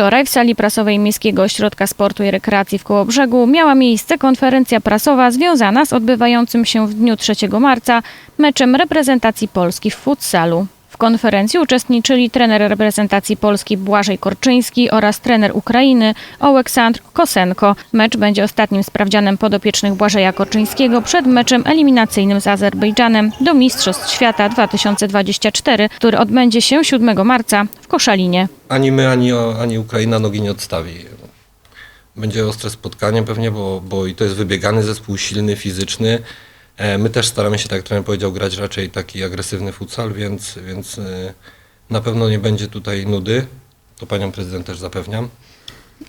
Wczoraj w sali prasowej Miejskiego Ośrodka Sportu i Rekreacji w Kołobrzegu miała miejsce konferencja prasowa związana z odbywającym się w dniu 3 marca meczem reprezentacji Polski w futsalu. Konferencji uczestniczyli trener reprezentacji Polski Błażej Korczyński oraz trener Ukrainy Oleksandr Kosenko. Mecz będzie ostatnim sprawdzianem podopiecznych Błażeja Korczyńskiego przed meczem eliminacyjnym z Azerbejdżanem do Mistrzostw Świata 2024, który odbędzie się 7 marca w Koszalinie. ani my, ani, ani Ukraina nogi nie odstawi. Będzie ostre spotkanie pewnie, bo, bo i to jest wybiegany zespół, silny, fizyczny. E, My też staramy się, tak jak trener powiedział, grać raczej taki agresywny futsal, więc, więc e, na pewno nie będzie tutaj nudy. To panią prezydent też zapewniam.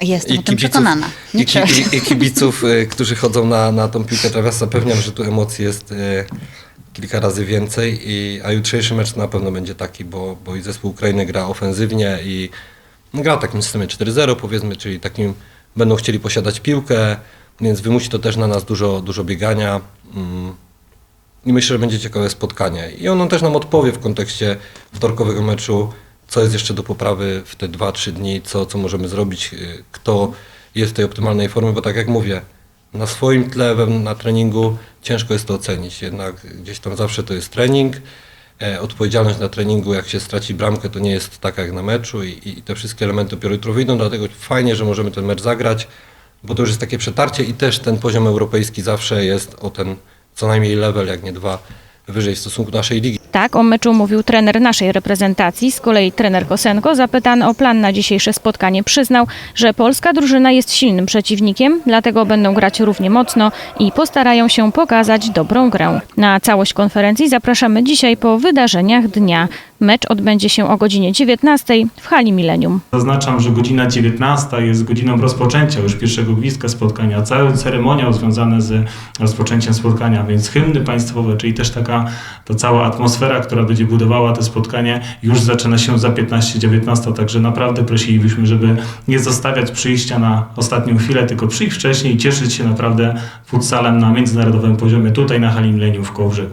Jestem o tym przekonana. Nie i, ki- i, i kibiców, e, którzy chodzą na, na tą piłkę trawias, zapewniam, że tu emocji jest kilka razy więcej, i, a jutrzejszy mecz na pewno będzie taki, bo, bo i zespół Ukrainy gra ofensywnie i gra w takim systemie 4-0 powiedzmy, czyli takim będą chcieli posiadać piłkę, więc wymusi to też na nas dużo, dużo biegania. Mm. Myślę, że będzie ciekawe spotkanie. I ono też nam odpowie w kontekście wtorkowego meczu, co jest jeszcze do poprawy w te 2-3 dni, co, co możemy zrobić, y, kto jest w tej optymalnej formie, bo tak jak mówię, na swoim tle, na treningu ciężko jest to ocenić. Jednak gdzieś tam zawsze to jest trening. E, odpowiedzialność na treningu, jak się straci bramkę, to nie jest taka jak na meczu i, i te wszystkie elementy dopiero jutro wyjdą, dlatego fajnie, że możemy ten mecz zagrać, bo to już jest takie przetarcie i też ten poziom europejski zawsze jest o ten co najmniej level, jak nie dwa, wyżej w stosunku do naszej ligi. Tak o meczu mówił trener naszej reprezentacji. Z kolei trener Kosenko, zapytany o plan na dzisiejsze spotkanie, przyznał, że polska drużyna jest silnym przeciwnikiem, dlatego będą grać równie mocno i postarają się pokazać dobrą grę. Na całość konferencji zapraszamy dzisiaj po wydarzeniach dnia. Mecz odbędzie się o godzinie 19 w hali Millennium. Zaznaczam, że godzina 19 jest godziną rozpoczęcia już pierwszego gwizdka spotkania. Cały ceremoniał związany z rozpoczęciem spotkania, więc hymny państwowe, czyli też taka ta cała atmosfera, która będzie budowała to spotkanie, już zaczyna się za 15-19. Także naprawdę prosilibyśmy, żeby nie zostawiać przyjścia na ostatnią chwilę, tylko przyjść wcześniej i cieszyć się naprawdę futsalem na międzynarodowym poziomie tutaj na hali Millennium w Kołobrzegu.